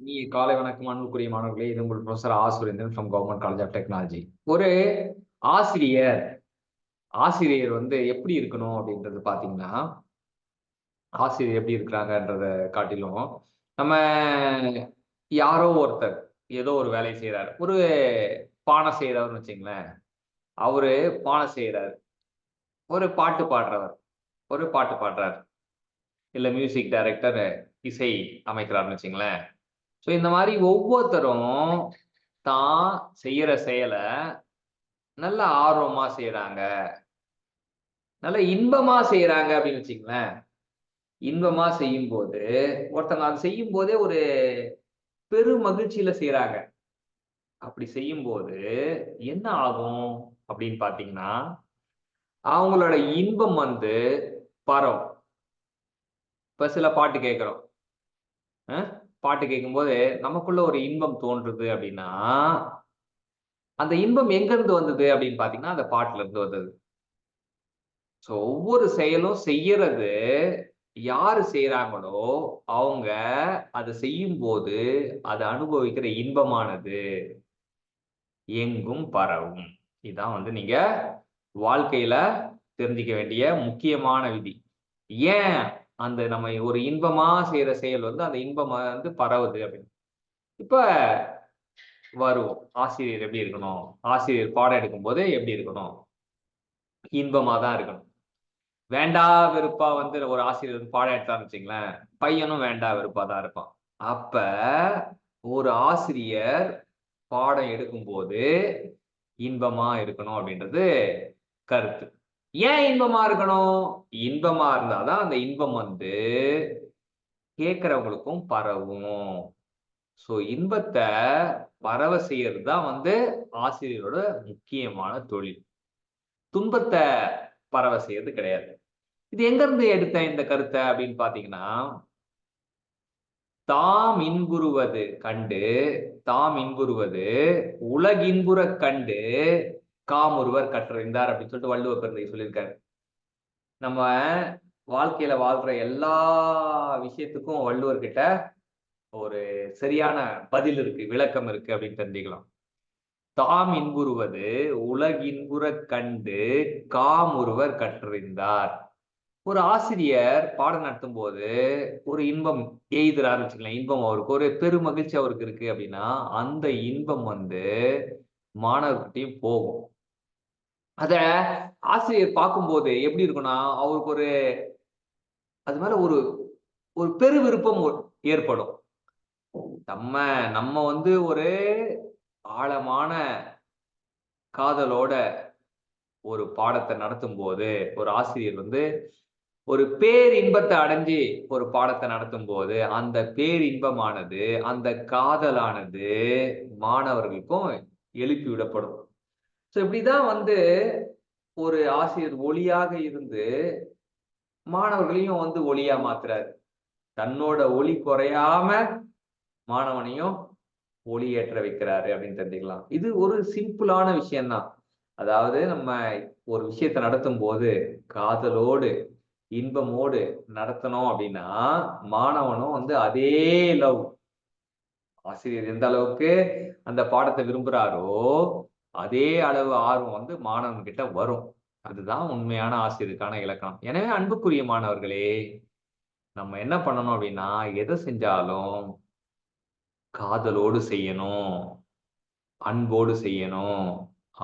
நீ காலை வணக்கம் அன்புக்குரிய மாணவர்களே. இது உங்கள் professor ah Surendran from government college of technology ஒரு ஆசிரியர் ஆசிரியர் வந்து எப்படி இருக்கணும் அப்படின்றது பார்த்தீங்கன்னா ஆசிரியர் எப்படி இருக்கிறாங்கன்றத காட்டிலும் நம்ம யாரோ ஒருத்தர் ஏதோ ஒரு வேலையை செய்கிறார் ஒரு பானை செய்கிறவர்னு வச்சுங்களேன். அவரு பானை செய்கிறார் ஒரு பாட்டு பாடுறவர். ஒரு பாட்டு பாடுறார். இல்லை மியூசிக் டைரக்டர் இசை அமைக்கிறார்னு வச்சுங்களேன். ஸோ இந்த மாதிரி ஒவ்வொருத்தரும் தான் செய்யற செயலை நல்ல ஆர்வமா செய்யறாங்க நல்ல இன்பமா செய்யறாங்க அப்படின்னு வச்சுங்களேன் இன்பமா செய்யும் போது ஒருத்தங்க அதை செய்யும் போதே ஒரு பெரு மகிழ்ச்சியில செய்யறாங்க அப்படி செய்யும் போது என்ன ஆகும் அப்படின்னு பாத்தீங்கன்னா அவங்களோட இன்பம் வந்து பரவும். இப்ப சில பாட்டு கேட்கிறோம். பாட்டு கேட்கும்போது நமக்குள்ள ஒரு இன்பம் தோன்றுது அப்படின்னா அந்த இன்பம் எங்கிருந்து வந்தது அப்படின்னு பாத்தீங்கன்னா அந்த பாட்டுல இருந்து வந்தது. ஸோ ஒவ்வொரு செயலும் செய்யறது யாரு செய்யறாங்களோ அவங்க அதை செய்யும் போது அதை அனுபவிக்கிற இன்பமானது எங்கும் பரவும். இதுதான் வந்து நீங்க வாழ்க்கையில தெரிஞ்சுக்க வேண்டிய முக்கியமான விதி. ஏன் அந்த நம்ம ஒரு இன்பமா செய்யற செயல் வந்து அந்த இன்பமா வந்து பரவுது அப்படின்னு. இப்ப வருவோம். ஆசிரியர் எப்படி இருக்கணும்? ஆசிரியர் பாடம் எடுக்கும் போது எப்படி இருக்கணும்? இன்பமா தான் இருக்கணும். வேண்டா வெறுப்பா வந்து ஒரு ஆசிரியர் வந்து பாடம் எடுத்தான்னு வச்சுங்களேன் பையனும் வேண்டா வெறுப்பா தான் இருப்பான். அப்ப ஒரு ஆசிரியர் பாடம் எடுக்கும் போது இன்பமா இருக்கணும் அப்படின்றது கருத்து. ஏன் இன்பமா இருக்கணும்? இன்பமா இருந்தாதான் அந்த இன்பம் வந்து கேட்கறவங்களுக்கும் பரவும். ஸோ இன்பத்தை பரவ செய்யறது தான் வந்து ஆசிரியரோட முக்கியமான தொழில். துன்பத்தை பரவ செய்யறது கிடையாது. இது எங்க இருந்து எடுத்தேன் இந்த கருத்தை அப்படின்னு பாத்தீங்கன்னா தாம் இன்புறுவது கண்டு தாம் இன்புறுவது உலகின்புற கண்டு காம் ஒருவர் கற்றறிந்தார் அப்படின்னு சொல்லிட்டு வள்ளுவ பெருந்தை சொல்லியிருக்காரு. நம்ம வாழ்க்கையில வாழ்ற எல்லா விஷயத்துக்கும் வள்ளுவர்கிட்ட ஒரு சரியான பதில் இருக்கு விளக்கம் இருக்கு அப்படின்னு தெரிஞ்சுக்கலாம். தாம் இன்புறுவது உலகின்புற கண்டு காம் ஒருவர் கற்றறிந்தார். ஒரு ஆசிரியர் பாடம் நடத்தும் போது ஒரு இன்பம் எய்துறாரு வச்சுக்கலாம் இன்பம் அவருக்கு. ஒரு பெருமகிழ்ச்சி அவருக்கு இருக்கு அப்படின்னா அந்த இன்பம் வந்து மாணவர்கிட்டையும் போகும். அத ஆசிரியர் பார்க்கும்போது எப்படி இருக்கும்னா அவருக்கு ஒரு அது மேல ஒரு ஒரு பெரு விருப்பம் ஏற்படும். நம்ம நம்ம வந்து ஒரு ஆழமான காதலோட ஒரு பாடத்தை நடத்தும் போது ஒரு ஆசிரியர் வந்து ஒரு பேரின்பத்தை அடைஞ்சு ஒரு பாடத்தை நடத்தும் போது அந்த பேரின்பமானது அந்த காதலானது மாணவர்களுக்கும் எழுப்பி விடப்படும். ஸோ இப்படிதான் வந்து ஒரு ஆசிரியர் ஒளியாக இருந்து மாணவர்களையும் வந்து ஒளியா மாத்துறாரு. தன்னோட ஒளி குறையாம மாணவனையும் ஒளி ஏற்ற வைக்கிறாரு அப்படின்னு தெரிஞ்சுக்கலாம். இது ஒரு சிம்பிளான விஷயம்தான். அதாவது நம்ம ஒரு விஷயத்த நடத்தும் போது காதலோடு இன்பமோடு நடத்தணும் அப்படின்னா மாணவனும் வந்து அதே லவ். ஆசிரியர் எந்த அளவுக்கு அந்த பாடத்தை விரும்புறாரோ அதே அளவு ஆர்வம் வந்து மாணவன்கிட்ட வரும். அதுதான் உண்மையான ஆசிரியருக்கான இலக்கணம். எனவே அன்புக்குரிய மாணவர்களே நம்ம என்ன பண்ணணும் அப்படின்னா எதை செஞ்சாலும் காதலோடு செய்யணும் அன்போடு செய்யணும்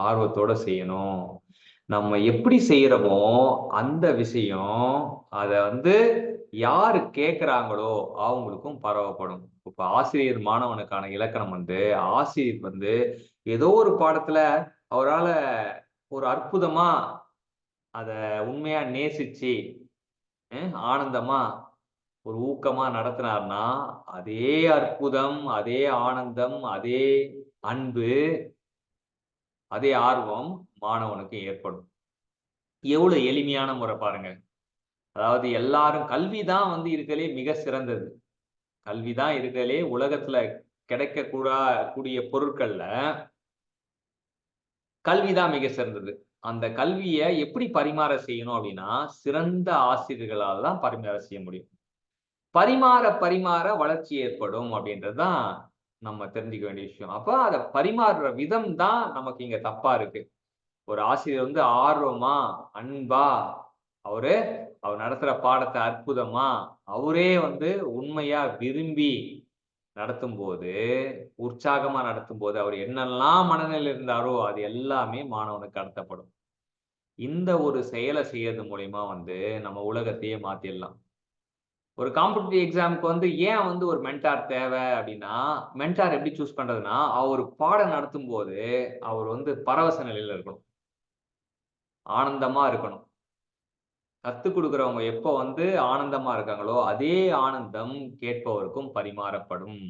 ஆர்வத்தோட செய்யணும். நம்ம எப்படி செய்யறோமோ அந்த விஷயம் அதை வந்து யார் கேட்குறாங்களோ அவங்களுக்கும் பரவப்படும். இப்போ ஆசிரியர் மாணவனுக்கான இலக்கணம் வந்து ஆசிரியர் வந்து ஏதோ ஒரு பாடத்துல அவரால் ஒரு அற்புதமா அத உண்மையா நேசிச்சு ஆனந்தமா ஒரு ஊக்கமா நடத்தினார்னா அதே அற்புதம் அதே ஆனந்தம் அதே அன்பு அதே ஆர்வம் மாணவனுக்கு ஏற்படும். எவ்வளவு எளிமையான முறை பாருங்க. அதாவது எல்லாரும் கல்வி தான் வந்து இருக்கலே மிக சிறந்தது. கல்வி தான் இருக்கலே உலகத்துல கிடைக்க கூடா கூடிய பொருட்கள்ல கல்விதான் மிக சிறந்தது. அந்த கல்வியை எப்படி பரிமாற செய்யணும் அப்படின்னா சிறந்த ஆசிரியர்களால் தான் பரிமாற செய்ய முடியும். பரிமாற பரிமாற வளர்ச்சி ஏற்படும் அப்படின்றதுதான் நம்ம தெரிஞ்சுக்க வேண்டிய விஷயம். அப்போ அதை பரிமாறுற விதம் தான் நமக்கு இங்க தப்பா இருக்கு. ஒரு ஆசிரியர் வந்து ஆர்வமா அன்பா அவரு அவர் நடத்துற பாடத்தை அற்புதமா அவரே வந்து உண்மையா விரும்பி நடத்தும் போது உற்சாகமா நடத்தும் போது அவர் என்னெல்லாம் மனநிலையில் இருந்தாரோ அது எல்லாமே மாணவனுக்கு கடத்தப்படும். இந்த ஒரு செயலை செய்யறது மூலயமா வந்து நம்ம உலகத்தையே மாத்திடலாம். ஒரு காம்படிட்டிவ் எக்ஸாமுக்கு வந்து ஏன் வந்து ஒரு மென்டார் தேவை அப்படின்னா மென்டார் எப்படி சூஸ் பண்றதுன்னா அவர் பாடம் நடத்தும் போது அவர் வந்து பரவச நிலையில இருக்கணும். ஆனந்தமா இருக்கணும். கத்து கொடுக்குறவங்க எப்போ வந்து ஆனந்தமா இருக்காங்களோ அதே ஆனந்தம் கேட்பவருக்கும் பரிமாறப்படும்.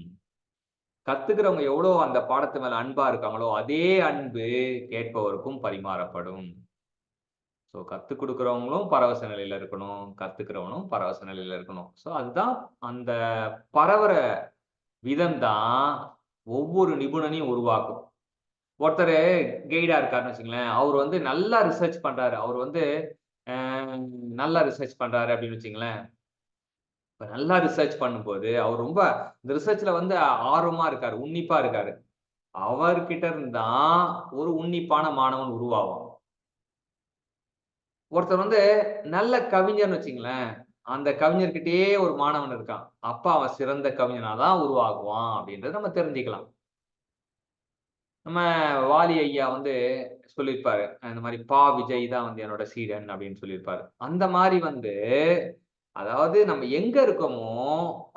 கத்துக்கிறவங்க எவ்வளோ அந்த பாடத்து மேல அன்பா இருக்காங்களோ அதே அன்பு கேட்பவருக்கும் பரிமாறப்படும். ஸோ கற்றுக் கொடுக்குறவங்களும் பரவச நிலையில இருக்கணும் கத்துக்கிறவனும் பரவச நிலையில இருக்கணும். ஸோ அதுதான் அந்த பரவற விதம் தான் ஒவ்வொரு நிபுணனையும் உருவாக்கும். ஒருத்தர் கைடா இருக்காருன்னு வச்சுங்களேன் அவர் வந்து நல்லா ரிசர்ச் பண்றாரு. அவர் வந்து நல்லா ரிசர்ச் பண்றாரு அப்படின்னு வச்சுங்களேன். இப்போ நல்லா ரிசர்ச் பண்ணும்போது அவர் ரொம்ப இந்த ரிசர்ச்ல வந்து ஆர்வமா இருக்காரு உன்னிப்பா இருக்காரு. அவர்கிட்ட இருந்தா ஒரு உன்னிப்பான மாணவன் உருவாகும் ஒருத்தர் வந்து நல்ல கவிஞர்னு வச்சுங்களேன் அந்த கவிஞர்கிட்டயே ஒரு மாணவன் இருக்கான். அப்ப அவன் சிறந்த கவிஞனாதான் உருவாகுவான் அப்படின்றத நம்ம தெரிஞ்சுக்கலாம். நம்ம வாலி ஐயா வந்து சொல்லியிருப்பாரு இந்த மாதிரி பா விஜய் தான் வந்து என்னோட சீடன் அப்படின்னு சொல்லியிருப்பாரு. அந்த மாதிரி வந்து அதாவது நம்ம எங்க இருக்கோமோ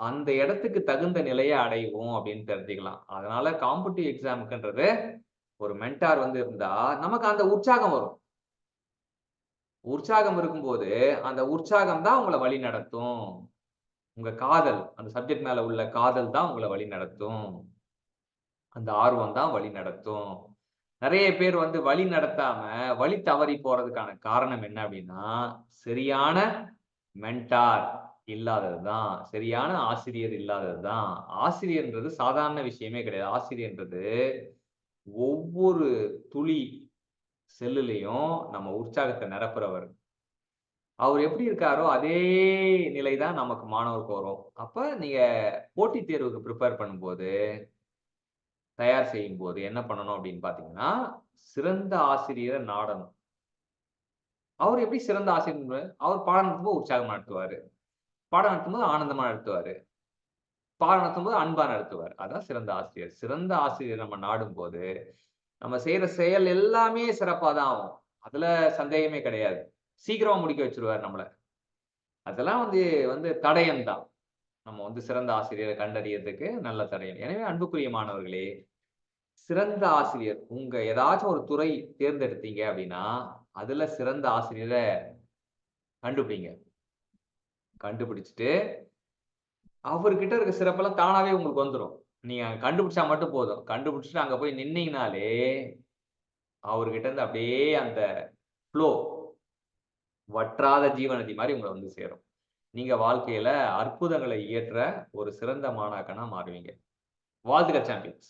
அந்த இடத்துக்கு தகுந்த நிலையை அடைவோம் அப்படின்னு தெரிஞ்சுக்கலாம். அதனால காம்படிட்டிவ் எக்ஸாமுக்குன்றது ஒரு மென்டார் வந்து இருந்தா நமக்கு அந்த உற்சாகம் வரும். உற்சாகம் இருக்கும்போது அந்த உற்சாகம் தான் உங்களை வழி நடத்தும். உங்க காதல் அந்த சப்ஜெக்ட் மேல உள்ள காதல் தான் உங்களை வழி நடத்தும். அந்த ஆர்வம் தான் வழி நடத்தும். நிறைய பேர் வந்து வழி நடத்தாம வழி தவறி போறதுக்கான காரணம் என்ன அப்படின்னா சரியான மென்டார் இல்லாததுதான் சரியான ஆசிரியர் இல்லாததுதான் ஆசிரியர்ன்றது சாதாரண விஷயமே கிடையாது. ஆசிரியர்ன்றது ஒவ்வொரு துளி செல்லுலையும் நம்ம உற்சாகத்தை நிரப்புறவர். அவர் எப்படி இருக்காரோ அதே நிலை தான் நமக்கு மாணவருக்கு வரும். அப்ப நீங்க போட்டித் தேர்வுக்கு ப்ரிப்பேர் பண்ணும்போது தயார் செய்யும் போது என்ன பண்ணணும் அப்படின்னு பாத்தீங்கன்னா சிறந்த ஆசிரியரை நாடணும். அவர் எப்படி சிறந்த ஆசிரியர் அவர் பாடம் நடத்தும்போது உற்சாகமா நடத்துவாரு. பாடம் நடத்தும்போது ஆனந்தமா நடத்துவாரு. பாடம் நடத்தும்போது அன்பா நடத்துவார். அதான் சிறந்த ஆசிரியர். சிறந்த ஆசிரியர் நம்ம நாடும் போது நம்ம செய்யற செயல் எல்லாமே சிறப்பா தான் ஆகும். அதுல சந்தேகமே கிடையாது. சீக்கிரமா முடிக்க வச்சிருவார் நம்மள. அதெல்லாம் வந்து வந்து தடயம் தான் நம்ம வந்து சிறந்த ஆசிரியரை கண்டறியறதுக்கு நல்ல தடயம் எனவே அன்புக்குரிய மாணவர்களே சிறந்த ஆசிரியர் உங்க ஏதாச்சும் ஒரு துறை தேர்ந்தெடுத்தீங்க அப்படின்னா அதுல சிறந்த ஆசிரியரை கண்டுபிடிங்க. கண்டுபிடிச்சிட்டு அவர்கிட்ட இருக்க சிறப்பெல்லாம் தானாவே உங்களுக்கு வந்துடும் நீங்க கண்டுபிடிச்சா மட்டும் போதும். கண்டுபிடிச்சிட்டு அங்க போய் நின்னீங்கனாலே அவர்கிட்ட இருந்து அப்படியே அந்த ஃப்ளோ வற்றாத ஜீவநதி மாதிரி உங்களை வந்து சேரும். நீங்க வாழ்க்கையில அற்புதங்களை இயற்ற ஒரு சிறந்த மாணாக்கனா மாறுவீங்க. வாழ்த்துக்கள் சாம்பியன்ஸ்